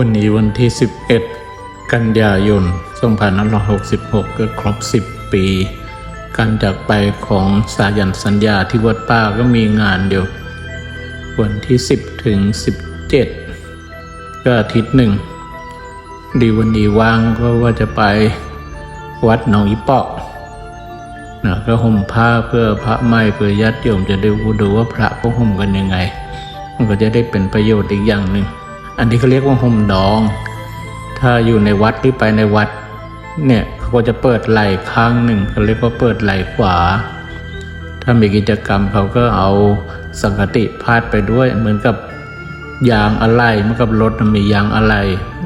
วันนี้วันที่ 11 กันยายน2566 ก็ครบ 10 ปี การจากไปของสายันสัญญาที่วัดป้าก็มีงานเดียว วันที่ 10 ถึง 17 ก็อาทิตย์หนึ่ง ดีวันนี้ว่างก็ว่าจะไปวัดหนองอีเปาะนะก็ห่มผ้าเพื่อพระไหม้เพื่อญาติโยมจะได้รู้ดูว่าพระเขาห่มกันยังไง มันก็จะได้เป็นประโยชน์อีกอย่างหนึ่ง อันนี้เขาเรียกว่าห่มดอง ถ้าอยู่ในวัดหรือไปในวัด เนี่ยเขาก็จะเปิดไหล่ข้างหนึ่งเขาเรียกว่าเปิดไหล่ขวา ถ้ามีกิจกรรมเขาก็เอาสังกติพาดไปด้วยเหมือนกับยางอะไรเมื่อกับรถมียางอะไร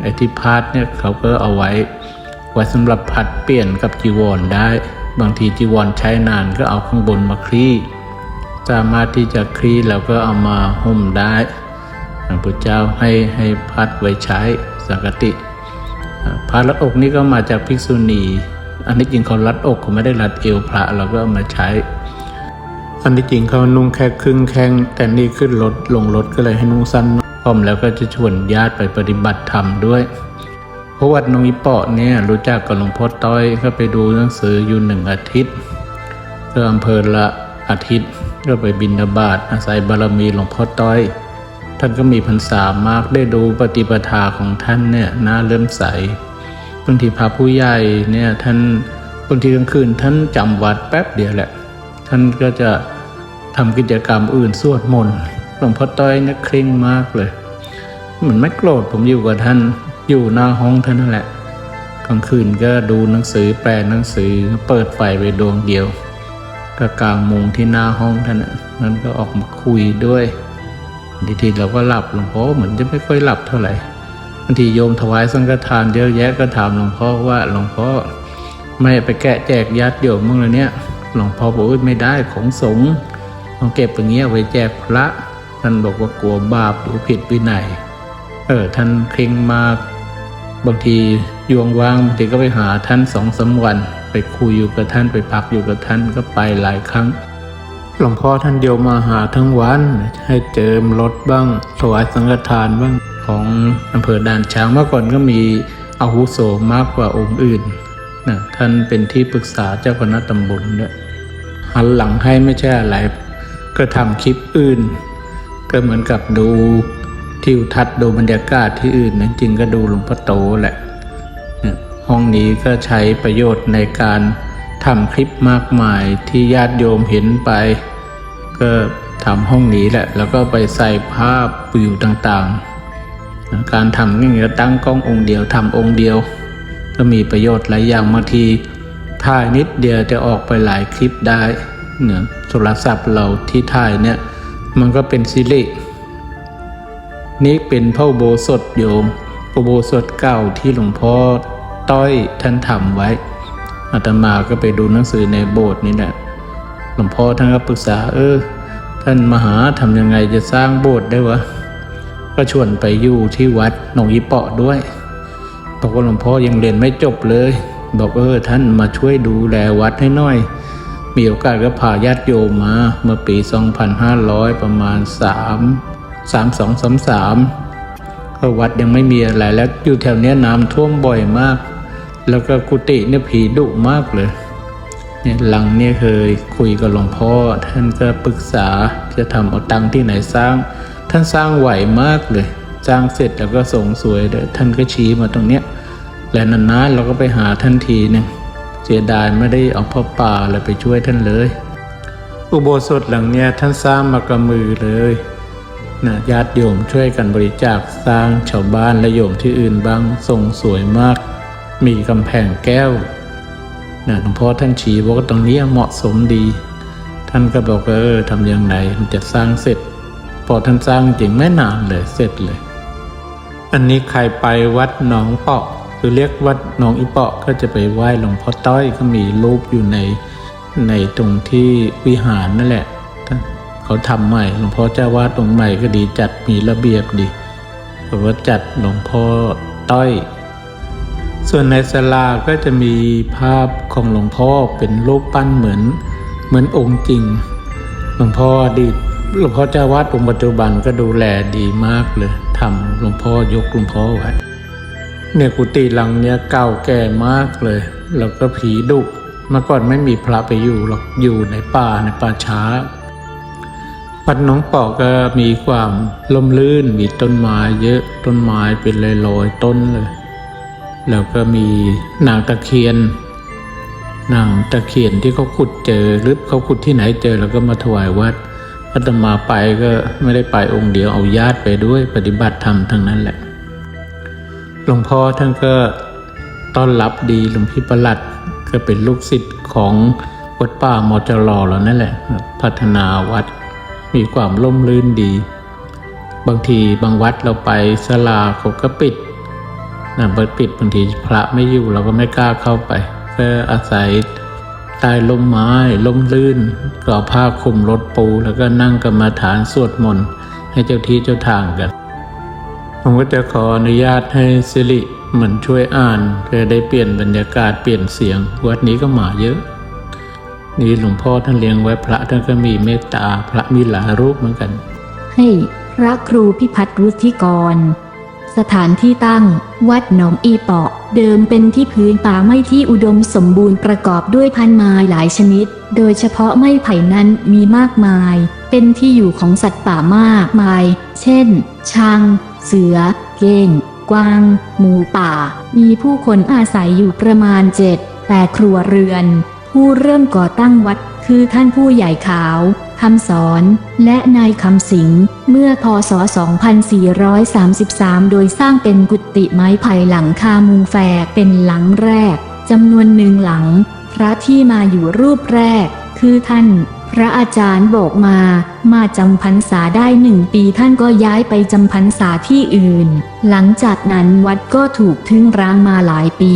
ไอ้ที่พาดเนี่ยเขาก็เอาไว้ ไว้สำหรับผัดเปลี่ยนกับจีวรได้ บางทีจีวรใช้นานก็เอาข้างบนมาคลี่ สามารถที่จะคลี่แล้วก็เอามาห่มได้ พระพุทธเจ้าให้ให้พัดไว้ใช้สังกติอ่าผ้ารัดอกนี่ก็มาจากภิกษุณี อันนี้จริงเขารัดอกเขาไม่ได้รัดเอวพระเราก็เอามาใช้ อันที่จริงเขานุ่งแค่ครึ่งแข้งแต่นี่ขึ้นรถลงรถก็เลยให้นุ่งสั้นพร้อมแล้วก็จะชวนญาติไปปฏิบัติธรรมด้วยเพราะวัดนองอีเปาะเนี่ยรู้จักกับหลวงพ่อต้อยก็ไปดูหนังสืออยู่หนึ่งอาทิตย์ก็อำเภอละอาทิตย์ก็ไปบินบาตอาศัยบารมีหลวงพ่อต้อย ท่านก็มีพรรษามากได้ดูปฏิปทาของท่านเนี่ยน่าเริ่มใสบางทีพระผู้ใหญ่เนี่ยท่านบางทีกลางคืนท่านจำวัดแป๊บเดียวแหละ ท่านก็จะทำกิจกรรมอื่นสวดมนต์หลวงพ่อต้อยเนี่ยเคร่งมากเลยเหมือนไม่โกรธผมอยู่กับท่านอยู่หน้าห้องท่านนั่นแหละกลางคืนก็ดูหนังสือแปลหนังสือเปิดไฟไปดวงเดียว ก็กลางมุงที่หน้าห้องท่านนั้นก็ออกมาคุยด้วย ทีเราก็หลับหลวงพ่อเหมือนจะไม่ค่อยหลับเท่าไหร่บางทีโยมถวายสังฆทานเยอะแยะก็ถามหลวงพ่อว่าหลวงพ่อไม่ไปแกะแจกญาติโยมมั้งเลยเนี่ยหลวงพ่อบอกว่าไม่ได้ของสงฆ์ต้องเก็บอย่างเงี้ยไว้แจกพระท่านบอกว่ากลัวบาปหรือผิดวินัยเออท่านเคร่งมาก บางทียวงว่างบางทีก็ไปหาท่านสองสามวัน ไปคุยอยู่กับท่านไปพักอยู่กับท่านก็ไปหลายครั้ง หลวงพ่อท่านเดียวมาหาทั้งวัน ให้เจิมรถบ้างถวายสังฆทานบ้างของอำเภอด่านช้างเมื่อก่อนก็มีอาวุโสมากกว่าองค์อื่นนะท่านเป็นที่ปรึกษาเจ้าคณะตำบลเนี่ยหันหลังให้ไม่ใช่อะไรก็ทำคลิปอื่น ก็เหมือนกับดูทิวทัศน์ดูบรรยากาศที่อื่นนะจริงก็ดูหลวงพ่อโตแหละห้องนี้ก็ใช้ประโยชน์ในการ ทำคลิปมากมายที่ญาติโยมเห็นไป ก็ทำห้องนี้แหละ แล้วก็ไปใส่ภาพวิวต่างๆ การทำนี่ก็ตั้งกล้ององค์เดียวทำองค์เดียว ก็มีประโยชน์หลายอย่างบางทีถ่ายนิดเดียวจะออกไปหลายคลิปได้เนี่ยโทรศัพท์เราที่ถ่ายเนี่ยมันก็เป็นซิรินี่เป็นพระอุโบสถโยมอุโบสถเก่าที่หลวงพ่อต้อยท่านทำไว้ อาตมาก็ไปดูหนังสือในโบสถ์นี่แหละหลวงพ่อท่านก็ปรึกษา เออ ท่านมหาทำยังไงจะสร้างโบสถ์ได้วะก็ชวนไปอยู่ที่วัดหนองยี่เปาะด้วยบอกว่าหลวงพ่อยังเรียนไม่จบเลย บอกเออท่านมาช่วยดูแลวัดให้หน่อย มีโอกาสก็พาญาติโยมมาเมื่อปี 2500 ประมาณ 3 3 2 3 3ก็วัดยังไม่มีอะไรแล้วอยู่แถวเนี้ยน้ำท่วมบ่อยมาก แล้วก็กุฏิเนี่ยผีดุมากเลยเนี่ยหลังเนี่ยเคยคุยกับหลวงพ่อ ท่านก็ปรึกษาจะทำเอาตังที่ไหนสร้าง ท่านสร้างไหวมากเลยสร้างเสร็จแล้วก็ส่งสวยเดท่านก็ชี้มาตรงเนี้ยและนานๆเราก็ไปหาท่านทีหนึ่งเสียดายไม่ได้เอาพ่อป่าอะไรไปช่วยท่านเลย อุโบสถหลังเนี้ยท่านสร้างมากับมือเลยนะญาติโยมช่วยกันบริจาคสร้างชาวบ้านและโยมที่อื่นบ้างทรงสวยมาก มีกำแพงแก้วนะหลวงพ่อท่านชี้บอกว่าตรงนี้เหมาะสมดี ท่านก็บอกว่าเออทำอยังไงมันจะสร้างเสร็จ พอท่านสร้างจริงไม่นานเลยเสร็จเลย อันนี้ใครไปวัดหนองเปาะคือเรียกวัดหนองอีเปาะก็จะไปไหว้หลวงพ่อต้อยก็มีรูปอยู่ในในตรงที่วิหารนั่นแหละ เขาทำใหม่หลวงพ่อเจ้าวาดองค์ใหม่ก็ดีจัดมีระเบียบดีเพระว่าจัดหลวงพ่อต้อย ส่วนในศาลาก็จะมีภาพของหลวงพ่อเป็นรูปปั้นเหมือนเหมือนองค์จริง หลวงพ่ออดีตหลวงพ่อเจ้าวาดองค์ปัจจุบันก็ดูแลดีมากเลยทำหลวงพ่อยกหลวงพ่อไว้เนี่ยกุฏิหลังเนี้ยเก่าแก่มากเลย แล้วก็ผีดุเมื่อก่อนไม่มีพระไปอยู่หรอกอยู่ในป่าในป่าช้าวัดหน้องปอกก็มีความล่มลื่นมีต้นไม้เยอะต้นไม้เป็นลอยๆต้นเลย แล้วก็มีนางตะเคียน นางตะเคียนที่เขาขุดเจอหรือเขาขุดที่ไหนเจอแล้วก็มาถวายวัดอาตมาไปก็ไม่ได้ไปองค์เดียวเอาญาติไปด้วยปฏิบัติธรรมทั้งนั้นแหละหลวงพ่อท่านก็ต้อนรับดีหลวงพี่ประหลัดก็เป็นลูกศิษย์ของวัดป่ามอจรอแล้วนั่นแหละ พัฒนาวัดมีความร่มรื่นดี บางทีบางวัดเราไปศาลาเขาก็ปิด นะเปิดปิดบางทีพระไม่อยู่เราก็ไม่กล้าเข้าไปก็อาศัยใต้ร่มไม้ร่มลื่นก็เอผ้าคลุมรถปู แล้วก็นั่งกรรมาฐานสวดมนต์ให้เจ้าที่เจ้าทางกันผมก็จะขออนุญาตให้สิริเหมือนช่วยอ่านเพื่อได้เปลี่ยนบรรยากาศเปลี่ยนเสียง วัดนี้ก็หมาเยอะ นี่หลวงพ่อท่านเลี้ยงไว้พระท่านก็มีเมตตาพระมีหลายรูปเหมือนกัน ให้พระครูพิพัฒน์รุทธิกร สถานที่ตั้ง วัดหนองอีเปาะ เดิมเป็นที่พื้นป่าไม้ที่อุดมสมบูรณ์ประกอบด้วยพันไม้หลายชนิด โดยเฉพาะไม้ไผ่นั้นมีมากมาย เป็นที่อยู่ของสัตว์ป่ามากมาย เช่น ช้าง เสือ เก้ง กวาง หมูป่า มีผู้คนอาศัยอยู่ประมาณเจ็ดแปดครัวเรือน ผู้เริ่มก่อตั้งวัดคือท่านผู้ใหญ่ขาว คำสอนและนายคำสิงเมื่อพศ 2433 โดยสร้างเป็นกุฏิไม้ไผ่หลังคามุงแฝกเป็นหลังแรกจำนวนหนึ่งหลัง พระที่มาอยู่รูปแรก คือท่าน พระอาจารย์โบกมา มาจำพรรษาได้หนึ่งปีท่านก็ย้ายไปจำพรรษาที่อื่น หลังจากนั้นวัดก็ถูกทิ้งร้างมาหลายปี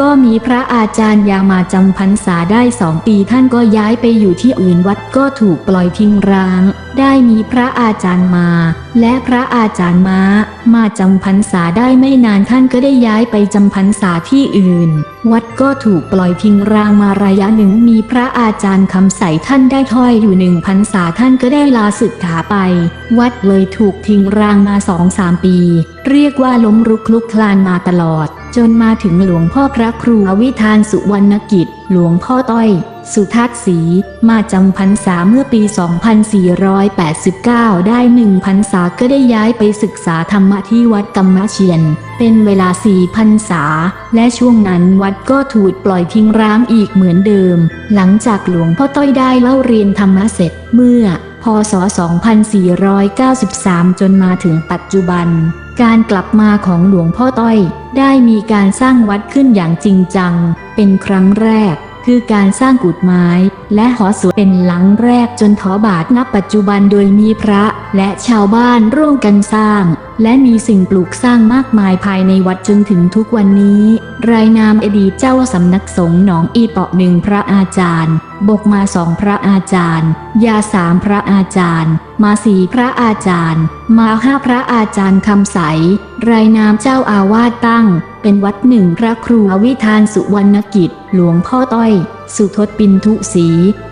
ก็มีพระอาจารย์ยามาจำพรรษาได้สองปีท่านก็ย้ายไปอยู่ที่อื่นวัดก็ถูกปล่อยทิ้งร้าง ได้มีพระอาจารย์มา และพระอาจารย์ม้า มาจำพรรษาได้ไม่นานท่านก็ได้ย้ายไปจำพรรษาที่อื่น วัดก็ถูกปล่อยทิ้งร้างมาระยะหนึ่งมีพระอาจารย์คำใสท่านได้ถ้อยอยู่หนึ่งพรรษาท่านก็ได้ลาสึกขาไป วัดเลยถูกทิ้งร้างมาสองสามปีเรียกว่าล้มรุกคลุกคลานมาตลอด จนมาถึงหลวงพ่อพระครูอวิธานสุวรรณกิจ หลวงพ่อต้อย สุทัศศรีมาจำพรรษาเมื่อปี 2489 ได้หนึ่งพรรษาก็ได้ย้ายไปศึกษาธรรมะที่วัดกรรมเชียน เป็นเวลาสี่พรรษา และช่วงนั้นวัดก็ถูกปล่อยทิ้งร้างอีกเหมือนเดิม หลังจากหลวงพ่อต้อยได้เล่าเรียนธรรมะเสร็จเมื่อ พศ 2493 จนมาถึงปัจจุบัน การกลับมาของหลวงพ่อต้อย ได้มีการสร้างวัดขึ้นอย่างจริงจัง เป็นครั้งแรก คือการสร้างกุฏไม้ และหอสวดเป็นหลังแรกจนถอบาทนับปัจจุบันโดยมีพระ และชาวบ้านร่วมกันสร้าง และมีสิ่งปลูกสร้างมากมายภายในวัดจนถึงทุกวันนี้ รายนามอดีตเจ้าสำนักสงฆ์หนองอีเปาะหนึ่งพระอาจารย์ บกมาสองพระอาจารย์ ยาสามพระอาจารย์ มาสี่พระอาจารย์ มาห้าพระอาจารย์คำใส รายนามเจ้าอาวาสตั้ง เป็นวัดหนึ่งพระครูอวิธานสุวรรณกิจ หลวงพ่อต้อย สุทศปินทุศรี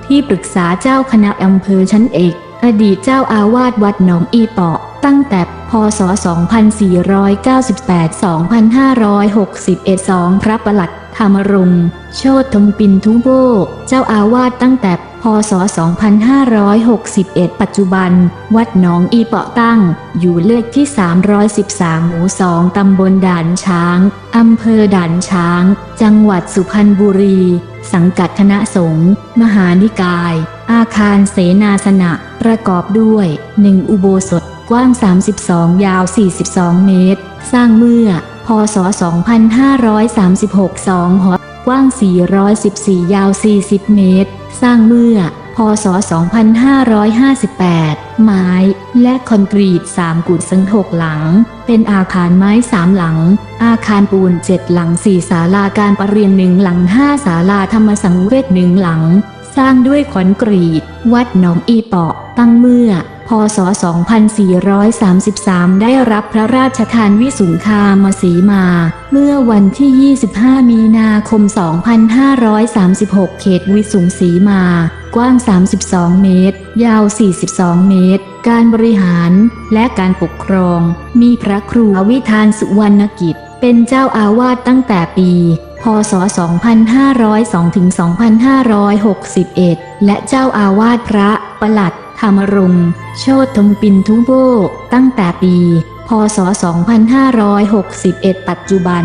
ที่ปรึกษาเจ้าคณะอำเภอชั้นเอก อดีตเจ้าอาวาสวัดหนองอีเปาะ ตั้งแต่พศ 2498-2561 2 พระประหลัด ธรรมรงค์โชตทมปินทุโบ เจ้าอาวาสตั้งแต่พศ 2561 ปัจจุบัน วัดหนองอีเปาะตั้ง อยู่เลขที่ 313 หมู่ 2 ตำบลด่านช้าง อำเภอด่านช้าง จังหวัดสุพรรณบุรี สังกัดคณะสงฆ์ มหานิกาย อาคารเสนาสนะ ประกอบด้วย 1 อุโบสถ กว้าง 32 ยาว 42 เมตร สร้างเมื่อ ศ 2536 2 หอ กว้าง 414 ยาว 40 เมตร สร้างเมื่อ พศ 2558 ไม้ และคอนกรีต 3 กุดสังหกหลัง เป็นอาคารไม้ 3 หลัง อาคารปูน 7 หลัง 4 ศาลาการประเรียน1หลัง 5 ศาลาธรรมสังเวช1หลัง สร้างด้วยคอนกรีต วัดหนองอีเปาะ ตั้งเมื่อ พศ 2433 ได้รับพระราชทานวิสุงคามสีมา เมื่อวันที่ 25 มีนาคม 2536 เขตวิสุงสีมา กว้าง 32 เมตร ยาว 42 เมตร การบริหารและการปกครอง มีพระครูวิธานสุวรรณกิจ เป็นเจ้าอาวาสตั้งแต่ปีพศ 2502 ถึง 2561 และเจ้าอาวาสพระประหลัด ธรรมรงค์โชตทงปินทุโบตั้งแต่ปี พศ 2561 ปัจจุบัน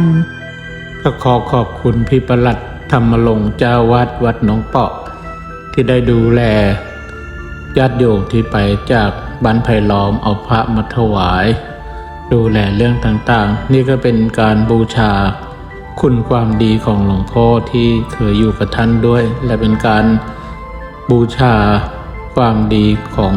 ก็ขอขอบคุณพี่ประหลัดธรรมรงค์เจ้าวัดวัดหนองเปาะ ที่ได้ดูแลญาติโยมที่ไปจากบ้านไผ่ล้อมเอาพระมาถวาย ดูแลเรื่องต่างๆ นี่ก็เป็นการบูชาคุณความดีของหลวงพ่อที่เคยอยู่กับท่านด้วย และเป็นการบูชา ความดีของ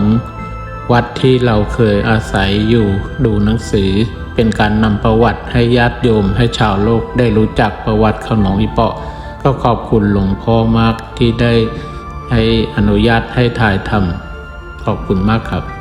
วัดที่เราเคยอาศัยอยู่ดูหนังสือ เป็นการนำประวัติให้ญาติโยมให้ชาวโลกได้รู้จักประวัติของหนองอีเปาะ ก็ขอบคุณหลวงพ่อมากที่ได้ให้อนุญาตให้ถ่ายทำขอบคุณมากครับ